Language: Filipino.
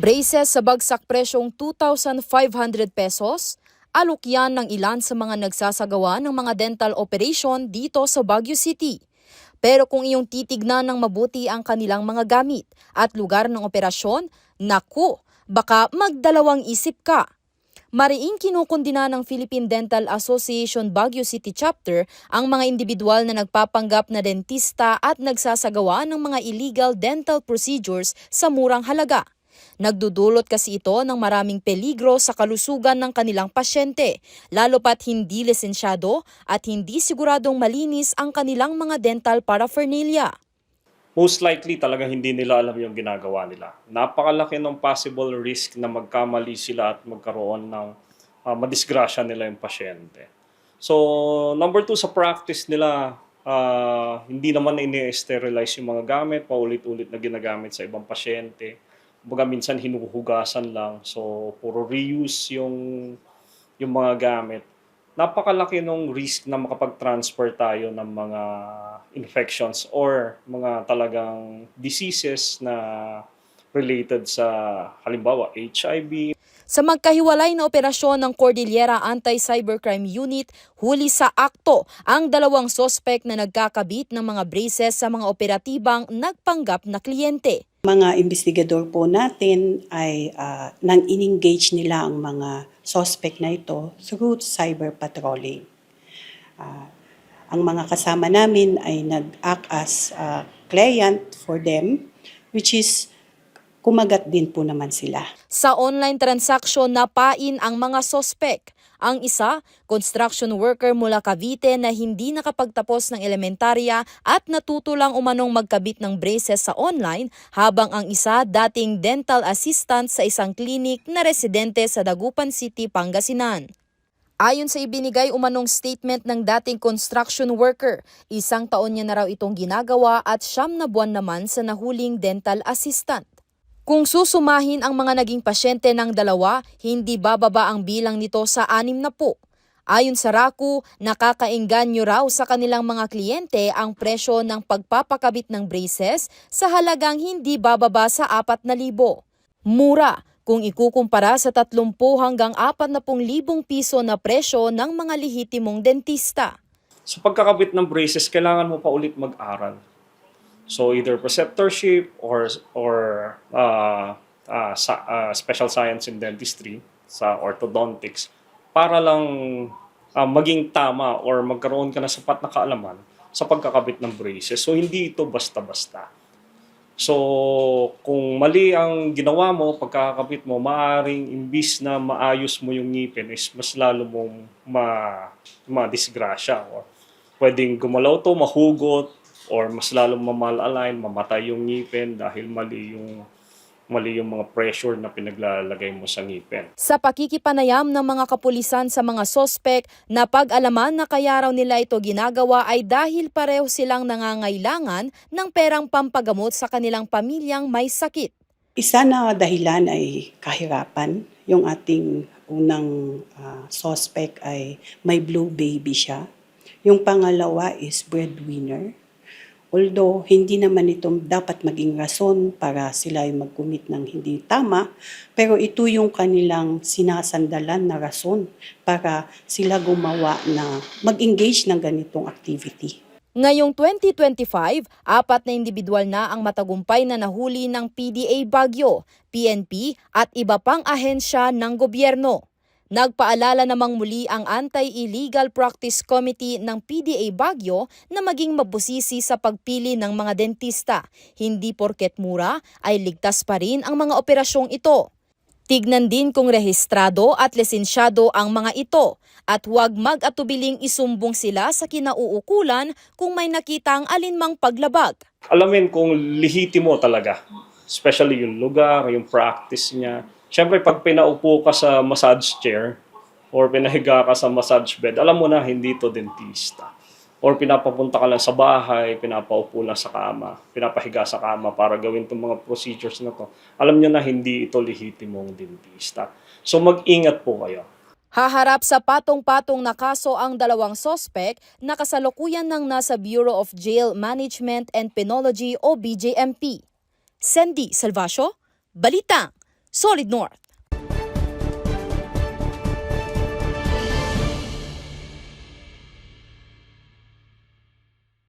Braces sa bagsak presyong 2,500 pesos, alok yan ng ilan sa mga nagsasagawa ng mga dental operation dito sa Baguio City. Pero kung iyong titignan ng mabuti ang kanilang mga gamit at lugar ng operasyon, naku, baka magdalawang isip ka. Mariing kinukundina ng Philippine Dental Association Baguio City Chapter ang mga individual na nagpapanggap na dentista at nagsasagawa ng mga illegal dental procedures sa murang halaga. Nagdudulot kasi ito ng maraming peligro sa kalusugan ng kanilang pasyente, lalo pat hindi lisensyado at hindi siguradong malinis ang kanilang mga dental paraphernalia. most likely talaga hindi nila alam yung ginagawa nila. Napakalaki ng possible risk na magkamali sila at magkaroon ng uh, madisgrasya nila yung pasyente. So, number two, sa practice nila, ah, hindi naman ini-sterilize yung mga gamit, paulit-ulit na ginagamit sa ibang pasyente. Baga minsan hinuhugasan lang. So, puro reuse yung, yung mga gamit napakalaki nung risk na makapag-transfer tayo ng mga infections or mga talagang diseases na related sa halimbawa HIV, Sa magkahiwalay na operasyon ng Cordillera Anti-Cybercrime Unit, huli sa akto ang dalawang sospek na nagkakabit ng mga braces sa mga operatibang nagpanggap na kliyente. Mga investigador po natin ay ah, nang in-engage nila ang mga suspect na ito through cyber patrolling. Ah, ang mga kasama namin ay nag-act as ah, client for them, which is kumagat din po naman sila. Sa online transaction napain ang mga sospek. Ang isa, construction worker mula Cavite na hindi nakapagtapos ng elementarya at natuto lang umanong magkabit ng braces sa online habang ang isa dating dental assistant sa isang klinik na residente sa Dagupan City, Pangasinan. Ayon sa ibinigay umanong statement ng dating construction worker, isang taon niya na raw itong ginagawa at siyam na buwan naman sa nahuling dental assistant. Kung susumahin ang mga naging pasyente ng dalawa, hindi bababa ang bilang nito sa anim na po. Ayon sa Raku, nakakainganyo raw sa kanilang mga kliyente ang presyo ng pagpapakabit ng braces sa halagang hindi bababa sa 4,000. Mura kung ikukumpara sa 30 hanggang 40,000 piso na presyo ng mga lehitimong dentista. sa pagkakabit ng braces, kailangan mo pa ulit mag-aral. So either preceptorship or or uh, uh, sa, uh, special science in dentistry sa orthodontics para lang uh, maging tama or magkaroon ka na sapat na kaalaman sa pagkakabit ng braces. So hindi ito basta-basta. So, kung mali ang ginawa mo, pagkakabit mo, maaring imbis na maayos mo yung ngipin, is mas lalo mong ma, ma-disgrasya. Or pwedeng gumalaw to, mahugot, or mas lalong mamal-align, mamatay yung ngipin dahil mali yung mali yung mga pressure na pinaglalagay mo sa ngipin. Sa pakikipanayam ng mga kapulisan sa mga sospek na pag-alaman na kaya raw nila ito ginagawa ay dahil pareho silang nangangailangan ng perang pampagamot sa kanilang pamilyang may sakit. Isa na dahilan ay kahirapan. Yung ating unang ah, suspect ay may blue baby siya. Yung pangalawa is breadwinner. Although hindi naman ito dapat maging rason para sila ay mag-commit ng hindi tama, pero ito yung kanilang sinasandalan na rason para sila gumawa na mag-engage ng ganitong activity. Ngayong 2025, apat na individual na ang matagumpay na nahuli ng PDA Bagyo, PNP at iba pang ahensya ng gobyerno. Nagpaalala namang muli ang Anti-Illegal Practice Committee ng PDA Bagyo na maging mabusisi sa pagpili ng mga dentista. Hindi porket mura ay ligtas pa rin ang mga operasyong ito. Tignan din kung rehistrado at lisensyado ang mga ito at huwag mag-atubiling isumbong sila sa kinauukulan kung may nakitang alinmang paglabag. alamin kung lihitimo talaga. Especially yung lugar, yung practice niya. Siyempre, pag pinaupo ka sa massage chair or pinahiga ka sa massage bed, alam mo na hindi to dentista. Or pinapapunta ka lang sa bahay, pinapaupo lang sa kama, pinapahiga sa kama para gawin itong mga procedures na to. Alam nyo na hindi ito lehitimong dentista. So mag-ingat po kayo. Haharap sa patong-patong na kaso ang dalawang sospek na kasalukuyan ng nasa Bureau of Jail Management and Penology o BJMP. Sandy Salvacio, Balitang, Solid North.